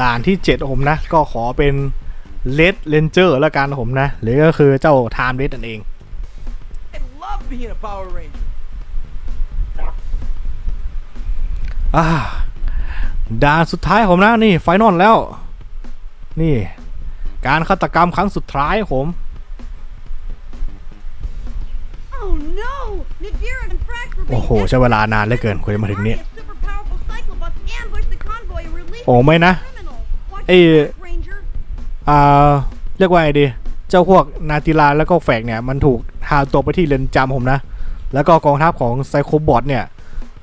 ด่านที่7ผมนะ ก็ขอเป็นเลดเลนเจอร์แล้วกันผมนะ หรือก็คือเจ้าไทม์เลดนั่นเอง I love being a Power Ranger. อ่าด่านสุดท้ายผมนะ นี่ไฟนอลแล้ว นี่ การฆาตกรรมครั้งสุดท้ายผม Oh no! Nadira and Frax were โอ้โห ใช้เวลานานเหลือเกินกว่าจะมาถึงนี่ Super powerful Cyclobots ambushed the convoy and released โอ้ไม่นะ the criminal. Watch ไออ่าเรียกว่าไงดี เจ้าพวกนาติลาแล้วก็แฝกเนี่ย มันถูกหาตัวไปที่เรือนจำผมนะ แล้วก็กองทัพของไซโคบอทเนี่ย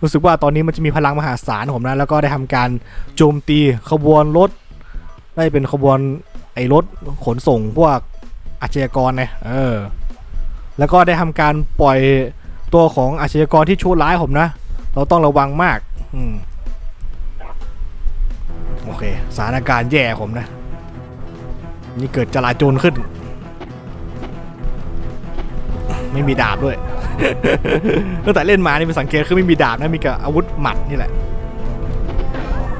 รู้สึกว่าตอนนี้มันจะมีพลังมหาศาลผมนะ แล้วก็ได้ทำการโจมตีขบวนรถ ได้เป็นขบวนไอ้รถขนส่งพวกอาชญากรเนี่ยเออ แล้วก็ได้ทำการปล่อยตัวของอาชญากรที่ชั่วร้ายผมนะ เราต้องระวังมาก อืม โอเคสถานการณ์แย่ผมนะ นี่เกิดจลาจลขึ้น ไม่มีดาบด้วยตั้งแต่เล่นมานี่เป็นสังเกตคือไม่มีดาบนะมีกับอาวุธหมัดนี่แหละ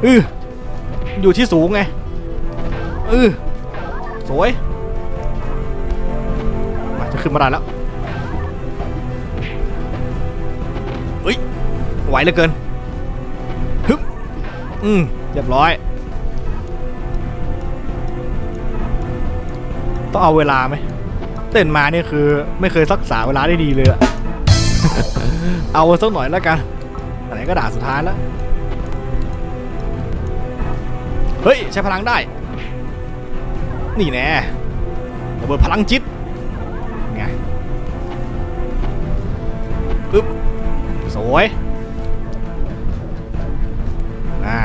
อืออยู่ที่สูงไงอือสวยมาจะขึ้นมาได้แล้วเฮ้ยไหวเหลือเกินฮึบอืมเรียบร้อย ต้องเอาเวลาไหมเต้นมาเนี่ยคือไม่เคยรักษาเวลาได้ดีเลยอะเอาสักหน่อยแล้วกันไหนก็ด่าสุดท้ายแล้ว เฮ้ย ใช้พลังได้ นี่แน่ระเบิดพลังจิตไงอึ๊บสวยอ่า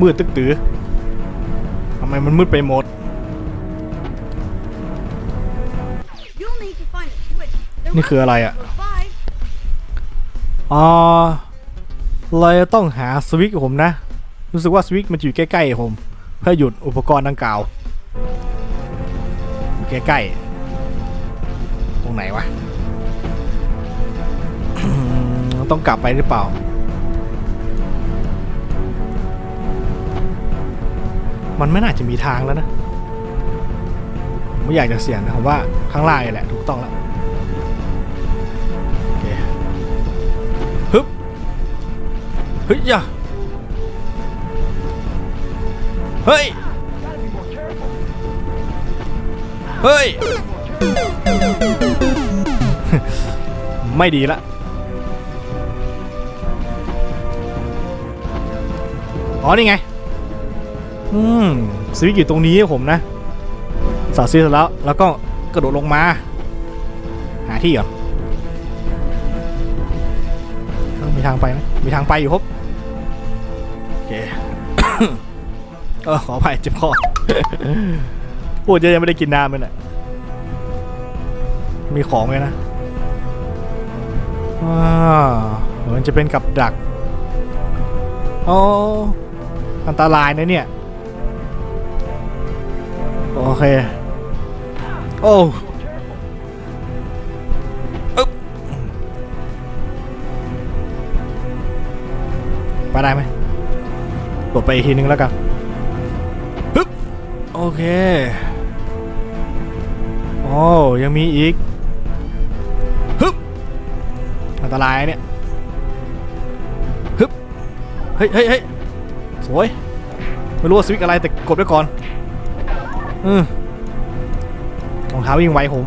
มืดตึกตือ ไมมันมืดไปหมด นี่คืออะไรอะ อ๋อเราจะต้องหาสวิตช์ผมนะ รู้สึกว่าสวิตช์มันอยู่ใกล้ๆผม เพื่อหยุดอุปกรณ์ดังกล่าวอยู่ใกล้ๆ ตรงไหนวะ ต้องกลับไปหรือเปล่า มันไม่น่าจะมีทางแล้วนะไม่อยากจะเสี่ยงนะผมว่าข้างล่างนี่แหละถูกต้องแล้วโอเคฮึบเฮ้ยย่าเฮ้ยเฮ้ย ไม่ดีละอ๋อนี่ไง อืมสวิตอยู่ตรงนี้ผมนะสาดสวิตช์เสร็จแล้ว แล้วก็กระโดดลงมา หาที่ก่อนมีทางไปไหมมีทางไปอยู่ครับโอเคเออขออภัยเจ็บคอพูดเยอะยังไม่ได้กินน้ำเลยน่ะมีของเลยนะว้าวเหมือนจะเป็นกับดักอ๋ออันตรายนะเนี่ย โอเค โอ้อึ๊บไปได้ไหมกดไปอีกทีนึงแล้วกันฮึบโอเคโอ้ยังมีอีกฮึบอันตรายเนี่ยฮึบเฮ้ยเฮ้ยเฮ้ยสวย ไม่รู้ว่าสวิตช์อะไรแต่กดไว้ก่อน อืมรองเท้าวิ่งไวผม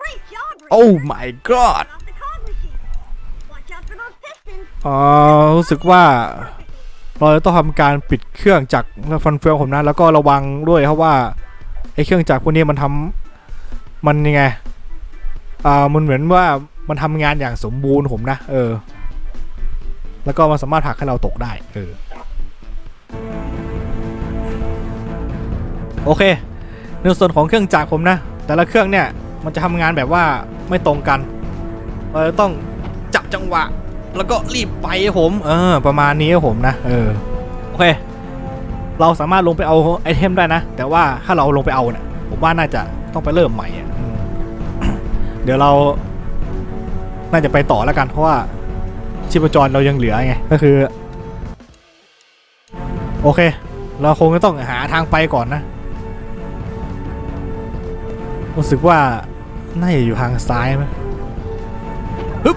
Great job, Ranger. โอ้ my god Off the cog machine. Watch out for those pistons. อ๋อรู้สึกว่าเราจะต้องทำการปิดเครื่องจักรฟันเฟืองผมนะ แล้วก็ระวังด้วยเพราะว่าไอ้เครื่องจักรพวกนี้มันทำมันยังไงอ่ามันเหมือนว่ามันทำงานอย่างสมบูรณ์ผมนะ เออ แล้วก็มันสามารถผลักให้เราตกได้ เออ โอเค ในส่วนของเครื่องจักรผมนะ แต่ละเครื่องเนี่ยมันจะทำงานแบบว่าไม่ตรงกันเราจะต้องจับจังหวะ แล้วก็รีบไปผมเออประมาณนี้ผมนะเออโอเค เราสามารถลงไปเอาไอเทมได้นะ แต่ว่าถ้าเราลงไปเอาเนี่ยผมว่าน่าจะต้องไปเริ่มใหม่อะเดี๋ยวเรา น่าจะไปต่อแล้วกันเพราะว่าชีพจรเรายังเหลือไงก็คือ โอเค เราคงจะต้องหาทางไปก่อนนะ รู้สึกว่าน่าจะอยู่ทางซ้ายไหมฮึบ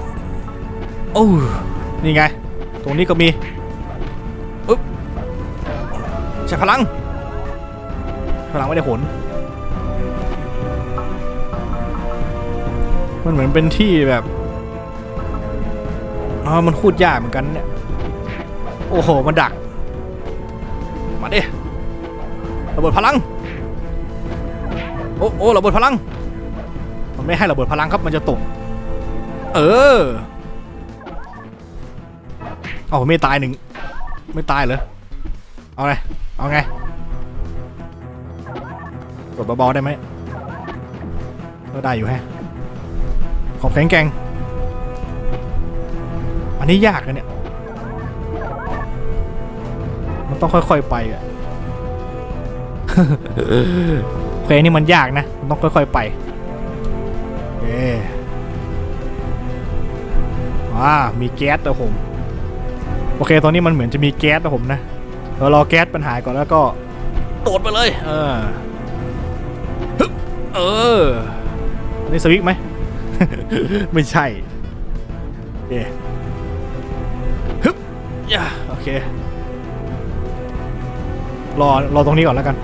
โอ้นี่ไง ตรงนี้ก็มีอึ๊บใช้พลัง พลังไม่ได้ผล มันเหมือนเป็นที่แบบอ๋อมันพูดยากเหมือนกันเนี่ย โอ้โห มันดัก มาดิระเบิดพลัง โอ้โอ้ระเบิดพลัง มันไม่ให้ระเบิดพลังครับมันจะตก เออเอาไม่ตายหนึ่งไม่ตายเหรอเอาไงเอาไงกดเบาๆได้ไหมก็ได้อยู่แฮะขอบแข็งแกร่งอันนี้ยากนะเนี่ยมันต้องค่อยๆไปอะ เพลงนี้มันยากนะ ต้องค่อยๆไปเอ๊อ่ามีแก๊สนะผม โอเคตอนนี้มันเหมือนจะมีแก๊สนะผมนะเรารอแก๊สปัญหาก่อนแล้วก็โดดไปเลย เออฮึบเออนี่สวิกไหม ไม่ใช่เอ๊ฮึบย่าโอเค รอ รอตรงนี้ก่อนแล้วกัน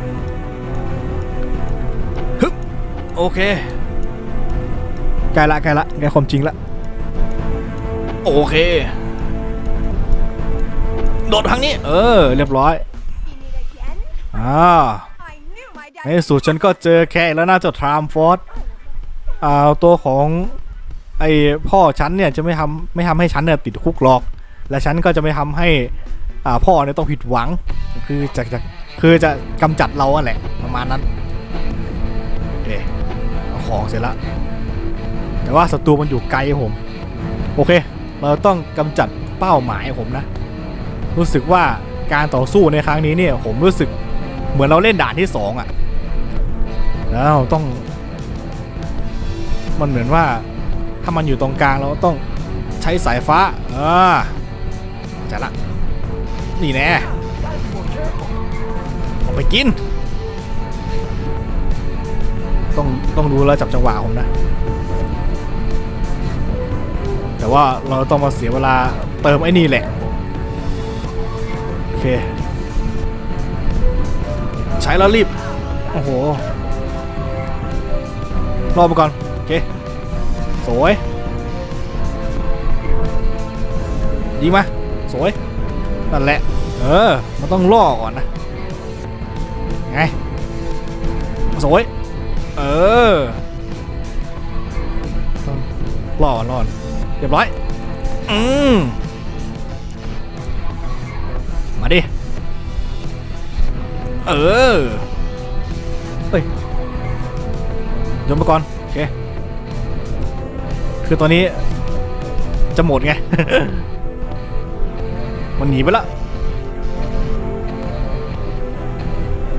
โอเคใกล้ละใกล้ละใกล้ความจริงละ โอเค โดดทางนี้ เออ เรียบร้อย See me again? อ่า I knew my ใน dad. ที่สุดฉันก็เจอแค่แล้วน่าจะทรามฟอร์ดอ่าตัวของไอพ่อฉันเนี่ยจะไม่ทำไม่ทำให้ฉันเนี่ยติดคุกหรอก และฉันก็จะไม่ทำให้อ่าพ่อเนี่ยต้องผิดหวัง คือจะจะคือจะกำจัดเราอะแหละประมาณนั้นเอ๊ะเอา ของเสร็จละแต่ว่าศัตรูมันอยู่ไกลผม โอเค เราต้องกำจัดเป้าหมายผมนะ รู้สึกว่าการต่อสู้ในครั้งนี้เนี่ยผมรู้สึกเหมือนเราเล่นด่านที่สองอะแล้วต้อง มันเหมือนว่าถ้ามันอยู่ตรงกลางเราต้องใช้สายฟ้าอ่าจะละ นี่แน่ไปกิน ต้องต้องดูแล้วจับจังหวะผมนะ แต่ว่าเราต้องมาเสียเวลาเติมไอ้นี่แหละ โอเค ใช้แล้วรีบ โอ้โห รอไปก่อน โอเค สวยดีไหมสวย นั่นแหละ เออ มันต้องล่อก่อนนะ ไง สวย เออต้องล่อก่อนล่อนเรียบร้อย อืมมาดิ เออเฮ้ยยมไปก่อน โอเค คือตอนนี้ จะหมดไง มันหนีไปละ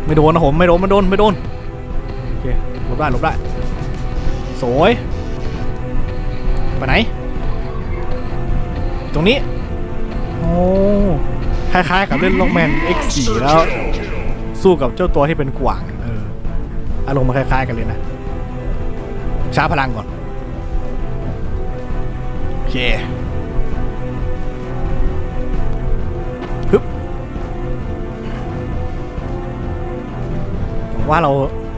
ไม่โดนนะผม ไม่โดนไม่โดน ไม่โดน บได้หลบได้สวยไปไหน ตรงนี้ โอ้คล้ายๆกับเล่นล็อกแมน X4 แล้วสู้กับเจ้าตัวที่เป็นกวางเอออารมณ์มันคล้ายๆกันเลยนะช้าพลังก่อน โอเคฮึบว่าเรา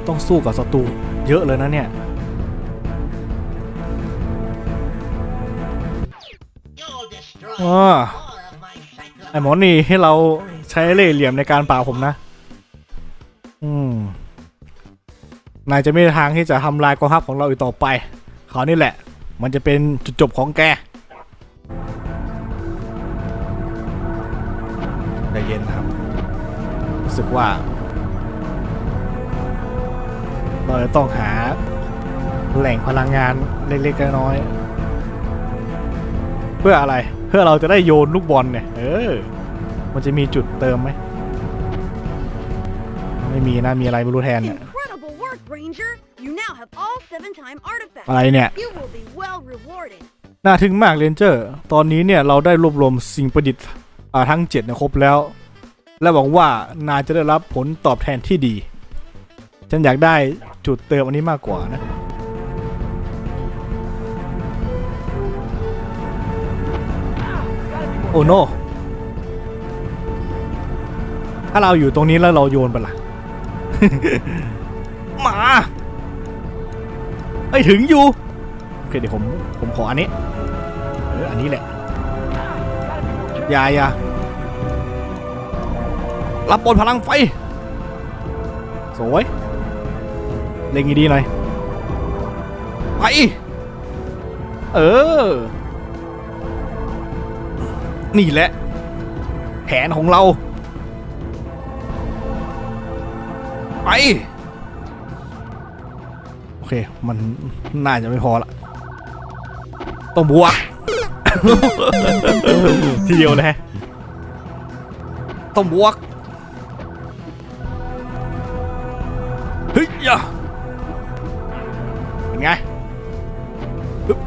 ต้องสู้กับศัตรู เยอะเลยนะเนี่ยว้าไอหมอนี่ให้เราใช้เล่ห์เหลี่ยมในการป่าบผมนะ อืม นายจะไม่มีทางที่จะทำลายกองทัพของเราอีกต่อไปคราวนี้แหละ มันจะเป็นจุดจบของแกใจเย็นนะครับ รู้สึกว่า เราจะต้องหาแหล่งพลังงานเล็กๆน้อยๆเพื่ออะไรเพื่อเราจะได้โยนลูกบอลเนี่ย เออ มันจะมีจุดเติมไหม ไม่มีนะ มีอะไรไม่รู้แทนเนี่ย Incredible work, Ranger. You now have all seven time artifacts. อะไรเนี่ย You will be well rewarded. น่าทึ่งมากเรนเจอร์ ตอนนี้เนี่ยเราได้รวบรวมสิ่งประดิษฐ์อ่าทั้ง7เนี่ยครบแล้ว และหวังว่านายจะได้รับผลตอบแทนที่ดี ฉันอยากได้จุดเติมอันนี้มากกว่านะโอ้โนถ้าเราอยู่ตรงนี้แล้วเราโยนไปล่ะหมาไอถึงอยู่โอเคเดี๋ยวผมผมขออันนี้เอออันนี้แหละย่ายารับบนพลังไฟสวย เล็งดีๆหน่อย ไป เออ นี่แหละ แผนของเรา ไป โอเค มันน่าจะไม่พอละ ต้องบวก ทีเดียวเลยฮะต้องบวกเฮ้ยยะ เป็นไงฮึบ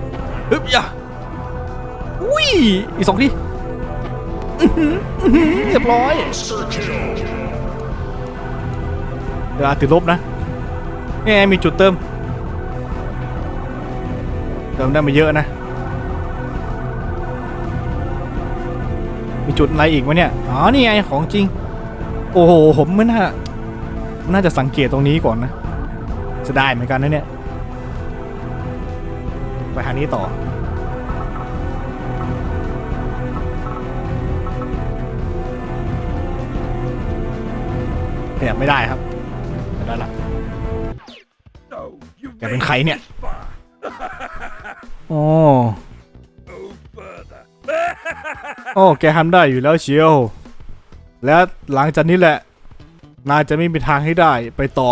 ฮึบยะอุ้ยอีกสองทีเรียบร้อยเวลาติดลบนะนี่ไงมีจุดเติม เติมได้มาเยอะนะ มีจุดอะไรอีกวะเนี่ย อ๋อ นี่ไงของจริง โอ้โห ผมไม่น่า น่าจะสังเกตตรงนี้ก่อนนะ จะได้เหมือนกันนะเนี่ย ไปทางนี้ต่อ เนี่ยไม่ได้ครับไม่ได้ละ No, you แกเป็นใครเนี่ย far. โอ้ No further. โอ้ แกทำได้อยู่แล้วเชียว และหลังจากนี้แหละ นายจะไม่มีทางให้ได้ไปต่อ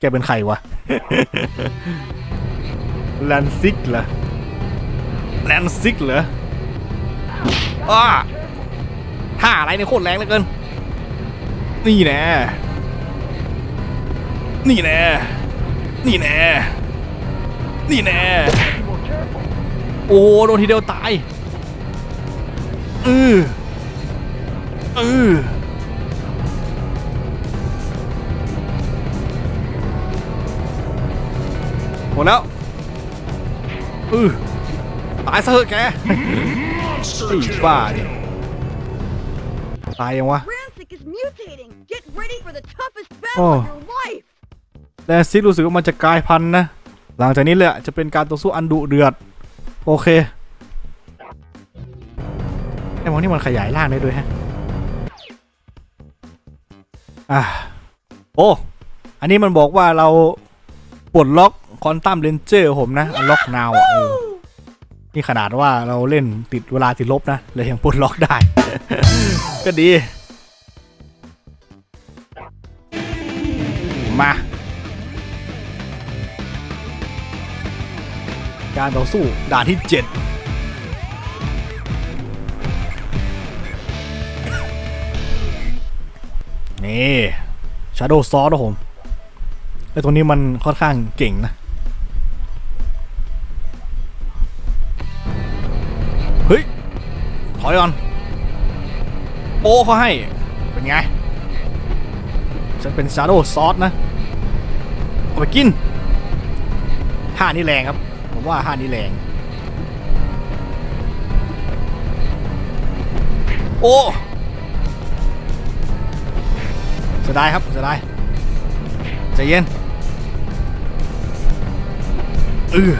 แกเป็นใครวะ แลนซิกเหรอแลนซิกเหรออ้าท่าอะไรเนี่ยโคตรแรงเหลือเกิน นี่แน่นี่แน่นี่แน่นี่แน่โอ้โดนทีเดียวตายอืออือหมดแล้ว อือตายซะเถอะแกไอ้บ้าดิตายยังวะ Rancic is mutating. Get ready for the toughest battle Oh. of your life. แต่ซิกรู้สึกว่ามันจะกลายพันธุ์นะ หลังจากนี้แหละจะเป็นการต่อสู้อันดุเดือด โอเคไอ้มองนี่มันขยายร่างได้ด้วยฮะ อะโอ้ อันนี้มันบอกว่าเราปลดล็อก คอนตัมเลนเจอร์ผมนะล็อกนาวอะนี่ขนาดว่าเราเล่นติดเวลาติดลบนะเลยยังปลดล็อกได้ ก็ดี มา การต่อสู้ด่านที่ 7นี่ Shadow Sword นะผมไอ้ตัวนี้มันค่อนข้างเก่งนะ เฮ้ย ถอยก่อน โป้เขาให้ เป็นไง ฉันเป็น Shadow Sword นะ เอาไปกินห้านี่แรงครับ ผมว่าห้านี่แรง โอ้เสียดายครับเสียดายใจเย็นเออ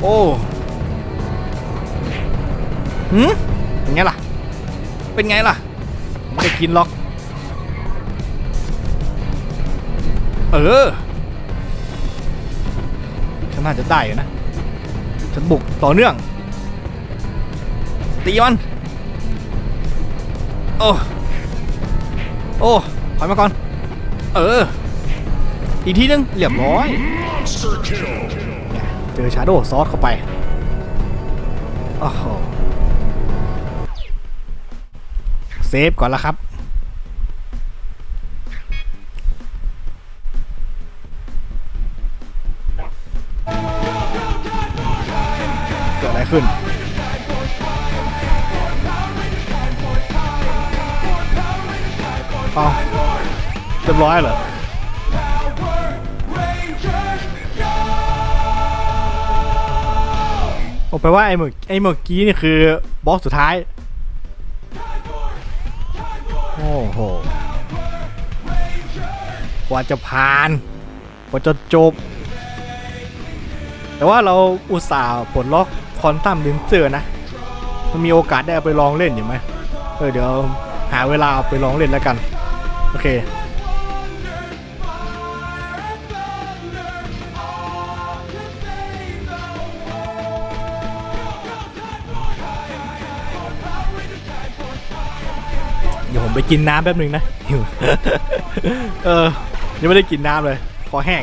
โอ้หืมเป็นไงล่ะ เป็นไงล่ะ ไม่ได้กินหรอก เออ ฉันน่าจะได้อยู่นะ ฉันบุกต่อเนื่อง ตีมัน โอ้ โอ้ถอยมาก่อน เออ อีกทีนึงเรียบร้อย เจอชาร์โดว์ซอสเข้าไปโอ้โหเซฟก่อนละครับ เกิดอะไรขึ้นเอาเรียบร้อยเหรอ ลว่าไอ้เมื่อไอ้เมื่อกี้นี่คือบอสสุดท้าย โอ้โห กว่าจะผ่าน กว่าจะจบ แต่ว่าเราอุตส่าห์ปลดล็อกคอนตัมลินเจอร์นะ มันมีโอกาสได้ไปลองเล่นอยู่ไหมเออเดี๋ยวหาเวลาไปลองเล่นแล้วกัน โอเค ไปกินน้ำแป๊บหนึ่งนะหิวเออยังไม่ได้กินน้ำเลยคอแห้ง